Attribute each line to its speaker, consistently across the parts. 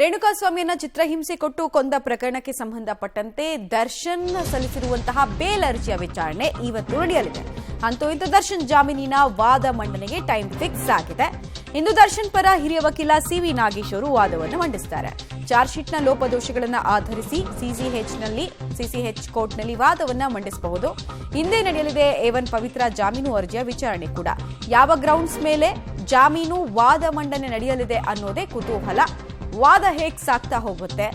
Speaker 1: ರೇಣುಕಾಸ್ವಾಮಿಯನ್ನ ಚಿತ್ರಹಿಂಸೆ ಕೊಟ್ಟು ಕೊಂದ ಪ್ರಕರಣಕ್ಕೆ ಸಂಬಂಧಪಟ್ಟಂತೆ ದರ್ಶನ್ ಸಲ್ಲಿಸಿರುವಂತಹ ಬೇಲ್ ಅರ್ಜಿಯ ವಿಚಾರಣೆ ಇವತ್ತು ನಡೆಯಲಿದೆ. ಅಂತೂ ಇಂದು ದರ್ಶನ್ ಜಾಮೀನಿನ ವಾದ ಮಂಡನೆಗೆ ಟೈಮ್ ಫಿಕ್ಸ್ ಆಗಿದೆ. ಇಂದು ದರ್ಶನ್ ಪರ ಹಿರಿಯ ವಕೀಲ ಸಿವಿ ನಾಗೇಶ್ ಅವರು ವಾದವನ್ನು ಮಂಡಿಸುತ್ತಾರೆ ಚಾರ್ಜ್ ಶೀಟ್ನ ಲೋಪದೋಷಗಳನ್ನು ಆಧರಿಸಿ ಸಿಸಿಎಚ್ನಲ್ಲಿ ಸಿಸಿಎಚ್ ಕೋರ್ಟ್ನಲ್ಲಿ ವಾದವನ್ನು ಮಂಡಿಸಬಹುದು. ಹಿಂದೆ ನಡೆಯಲಿದೆ ಏವನ್ ಪವಿತ್ರ ಜಾಮೀನು ಅರ್ಜಿಯ ವಿಚಾರಣೆ ಕೂಡ. ಯಾವ ಗ್ರೌಂಡ್ಸ್ ಮೇಲೆ ಜಾಮೀನು ವಾದ ಮಂಡನೆ ನಡೆಯಲಿದೆ ಅನ್ನೋದೇ ಕುತೂಹಲ. ವಾದ ಹೇಗೆ ಸಾಕ್ತಾ ಹೋಗುತ್ತೆ?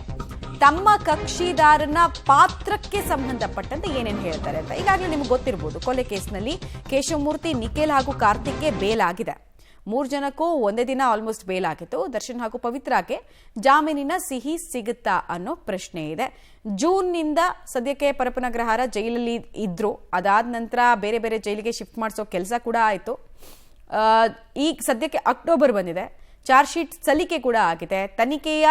Speaker 1: ತಮ್ಮ ಕಕ್ಷಿದಾರನ ಪಾತ್ರಕ್ಕೆ ಸಂಬಂಧಪಟ್ಟಂತೆ ಏನೇನು ಹೇಳ್ತಾರೆ ಅಂತ. ಈಗಾಗಲೇ ನಿಮ್ಗೆ ಗೊತ್ತಿರ್ಬೋದು, ಕೊಲೆ ಕೇಸ್ನಲ್ಲಿ ಕೇಶವಮೂರ್ತಿ, ನಿಖಿಲ್ ಹಾಗೂ ಕಾರ್ತಿಕ್ಗೆ ಬೇಲ್ ಆಗಿದೆ ಮೂರು ಜನಕ್ಕೂ ಒಂದೇ ದಿನ ಆಲ್ಮೋಸ್ಟ್ ಬೇಲ್ ಆಗಿತ್ತು ದರ್ಶನ್ ಹಾಗೂ ಪವಿತ್ರಾಗೆ ಜಾಮೀನಿನ ಸಿಹಿ ಸಿಗುತ್ತಾ ಅನ್ನೋ ಪ್ರಶ್ನೆ ಇದೆ. ಜೂನ್ನಿಂದ ಸದ್ಯಕ್ಕೆ ಪರಪನಗ್ರಹಾರ ಜೈಲಲ್ಲಿ ಇದ್ರು. ಅದಾದ ನಂತರ ಬೇರೆ ಬೇರೆ ಜೈಲಿಗೆ ಶಿಫ್ಟ್ ಮಾಡಿಸೋ ಕೆಲಸ ಕೂಡ ಆಯಿತು. ಈಗ ಸದ್ಯಕ್ಕೆ ಅಕ್ಟೋಬರ್ ಬಂದಿದೆ. ಚಾರ್ಜ್ ಶೀಟ್ ಸಲ್ಲಿಕೆ ಕೂಡ ಆಗಿದೆ. ತನಿಖೆಯ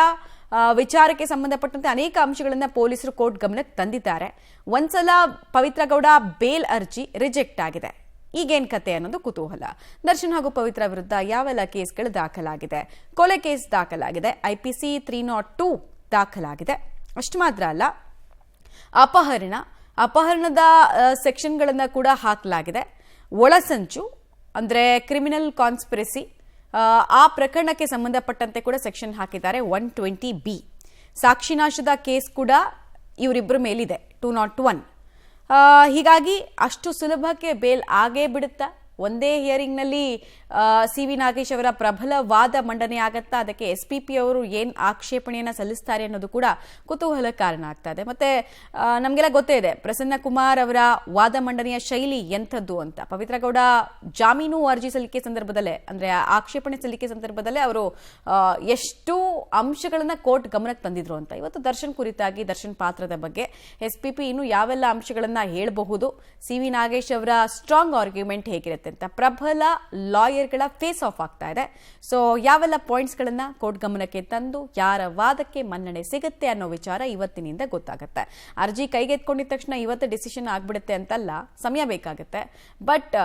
Speaker 1: ವಿಚಾರಕ್ಕೆ ಸಂಬಂಧಪಟ್ಟಂತೆ ಅನೇಕ ಅಂಶಗಳನ್ನು ಪೊಲೀಸರು ಕೋರ್ಟ್ ಗಮನಕ್ಕೆ ತಂದಿದ್ದಾರೆ. ಒಂದ್ಸಲ ಪವಿತ್ರ ಗೌಡ ಬೇಲ್ ಅರ್ಜಿ ರಿಜೆಕ್ಟ್ ಆಗಿದೆ. ಈಗೇನ್ ಕತೆ ಅನ್ನೋದು ಕುತೂಹಲ. ದರ್ಶನ್ ಹಾಗೂ ಪವಿತ್ರ ವಿರುದ್ಧ ಯಾವೆಲ್ಲ ಕೇಸ್ಗಳು ದಾಖಲಾಗಿದೆ? ಕೊಲೆ ಕೇಸ್ ದಾಖಲಾಗಿದೆ. ಐಪಿಸಿ ತ್ರೀ ನಾಟ್ ಟೂ ದಾಖಲಾಗಿದೆ. ಅಷ್ಟು ಮಾತ್ರ ಅಲ್ಲ, ಅಪಹರಣ, ಅಪಹರಣದ ಸೆಕ್ಷನ್ಗಳನ್ನು ಕೂಡ ಹಾಕಲಾಗಿದೆ. ಒಳಸಂಚು ಅಂದರೆ ಕ್ರಿಮಿನಲ್ ಕಾನ್ಸ್ಪಿರಸಿ ಆ ಪ್ರಕರಣಕ್ಕೆ ಸಂಬಂಧಪಟ್ಟಂತೆ ಕೂಡ ಸೆಕ್ಷನ್ ಹಾಕಿದ್ದಾರೆ ಒನ್ ಟ್ವೆಂಟಿ ಬಿ. ಸಾಕ್ಷಿನಾಶದ ಕೇಸ್ ಕೂಡ ಇವರಿಬ್ಬರ ಮೇಲಿದೆ, ಟೂ ನಾಟ್ ಒನ್. ಹೀಗಾಗಿ ಅಷ್ಟು ಸುಲಭಕ್ಕೆ ಬೇಲ್ ಆಗೇ ಬಿಡುತ್ತಾ? ಒಂದೇ ಹಿಯರಿಂಗ್ನಲ್ಲಿ ಸಿ ವಿ ನಾಗೇಶ್ ಅವರ ಪ್ರಬಲ ವಾದ ಮಂಡನೆ ಆಗತ್ತಾ, ಅದಕ್ಕೆ ಎಸ್ ಪಿ ಪಿ ಅವರು ಏನು ಆಕ್ಷೇಪಣೆಯನ್ನು ಸಲ್ಲಿಸ್ತಾರೆ ಅನ್ನೋದು ಕೂಡ ಕುತೂಹಲ ಕಾರಣ ಆಗ್ತಾ ಇದೆ. ಮತ್ತೆ ನಮಗೆಲ್ಲ ಗೊತ್ತೇ ಇದೆ, ಪ್ರಸನ್ನ ಕುಮಾರ್ ಅವರ ವಾದ ಮಂಡನೆಯ ಶೈಲಿ ಎಂಥದ್ದು ಅಂತ. ಪವಿತ್ರ ಗೌಡ ಜಾಮೀನು ಅರ್ಜಿ ಸಲ್ಲಿಕೆ ಸಂದರ್ಭದಲ್ಲೇ, ಅಂದ್ರೆ ಆಕ್ಷೇಪಣೆ ಸಲ್ಲಿಕೆ ಸಂದರ್ಭದಲ್ಲೇ ಅವರು ಎಷ್ಟು ಅಂಶಗಳನ್ನು ಕೋರ್ಟ್ ಗಮನಕ್ಕೆ ತಂದಿದ್ರು ಅಂತ. ಇವತ್ತು ದರ್ಶನ್ ಕುರಿತಾಗಿ, ದರ್ಶನ್ ಪಾತ್ರದ ಬಗ್ಗೆ ಎಸ್ ಪಿ ಪಿ ಇನ್ನು ಯಾವೆಲ್ಲ ಅಂಶಗಳನ್ನು ಹೇಳಬಹುದು? ಸಿ ವಿ ನಾಗೇಶ್ ಅವರ ಸ್ಟ್ರಾಂಗ್ ಆರ್ಗ್ಯುಮೆಂಟ್ ಹೇಗಿರುತ್ತೆ? ಅಂತ ಪ್ರಬಲ ಲಾಯರ್ಗಳ ಫೇಸ್ ಆಫ್ ಆಗ್ತಾ ಇದೆ. ಸೊ ಯಾವೆಲ್ಲ ಪಾಯಿಂಟ್ಸ್ಗಳನ್ನು ಕೋರ್ಟ್ ಗಮನಕ್ಕೆ ತಂದು ಯಾರ ವಾದಕ್ಕೆ ಮನ್ನಣೆ ಸಿಗುತ್ತೆ ಅನ್ನೋ ವಿಚಾರ ಇವತ್ತಿನಿಂದ ಗೊತ್ತಾಗುತ್ತೆ. ಅರ್ಜಿ ಕೈಗೆತ್ಕೊಂಡಿದ ತಕ್ಷಣ ಇವತ್ತು ಡಿಸಿಷನ್ ಆಗ್ಬಿಡುತ್ತೆ ಅಂತಲ್ಲ ಸಮಯ ಬೇಕಾಗುತ್ತೆ. ಬಟ್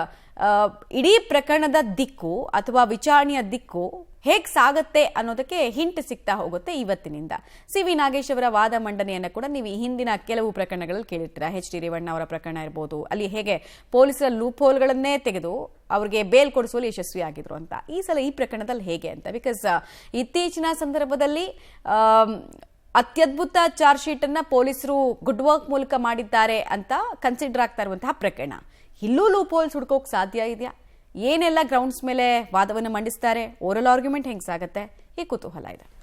Speaker 1: ಇಡೀ ಪ್ರಕರಣದ ದಿಕ್ಕು ಅಥವಾ ವಿಚಾರಣೆಯ ದಿಕ್ಕು ಹೇಗೆ ಸಾಗತ್ತೆ ಅನ್ನೋದಕ್ಕೆ ಹಿಂಟ್ ಸಿಗ್ತಾ ಹೋಗುತ್ತೆ ಇವತ್ತಿನಿಂದ. ಸಿ ವಿ ನಾಗೇಶ್ ಅವರ ವಾದ ಮಂಡನೆಯನ್ನು ಕೂಡ ನೀವು ಈ ಹಿಂದಿನ ಕೆಲವು ಪ್ರಕರಣಗಳಲ್ಲಿ ಕೇಳಿರ್ತೀರಾ. ಎಚ್ ಡಿ ರೇವಣ್ಣ ಅವರ ಪ್ರಕರಣ ಇರ್ಬೋದು, ಅಲ್ಲಿ ಹೇಗೆ ಪೊಲೀಸರ ಲೂಪ್ ಹೋಲ್ಗಳನ್ನೇ ತೆಗೆದು ಅವರಿಗೆ ಬೇಲ್ ಕೊಡಿಸುವಲ್ಲಿ ಯಶಸ್ವಿಯಾಗಿದ್ರು ಅಂತ. ಈ ಸಲ ಈ ಪ್ರಕರಣದಲ್ಲಿ ಹೇಗೆ ಅಂತ? ಬಿಕಾಸ್ ಇತ್ತೀಚಿನ ಸಂದರ್ಭದಲ್ಲಿ ಅತ್ಯದ್ಭುತ ಚಾರ್ಜ್ ಶೀಟ್ ಅನ್ನ ಪೊಲೀಸರು ಗುಡ್ ವರ್ಕ್ ಮೂಲಕ ಮಾಡಿದ್ದಾರೆ ಅಂತ ಕನ್ಸಿಡರ್ ಆಗ್ತಾ ಇರುವಂತಹ ಪ್ರಕರಣ. ಇಲ್ಲೂ ಲೂಪ್ ಹೋಲ್ಸ್ ಹುಡ್ಕೋಕ್ ಸಾಧ್ಯ ಇದೆಯಾ? ಏನೆಲ್ಲ ಗ್ರೌಂಡ್ಸ್ ಮೇಲೆ ವಾದವನ್ನು ಮಂಡಿಸ್ತಾರೆ? ಓರಲ್ ಆರ್ಗ್ಯುಮೆಂಟ್ ಹೆಂಗೆ ಆಗುತ್ತೆ ಈ ಕುತೂಹಲ ಇದೆ.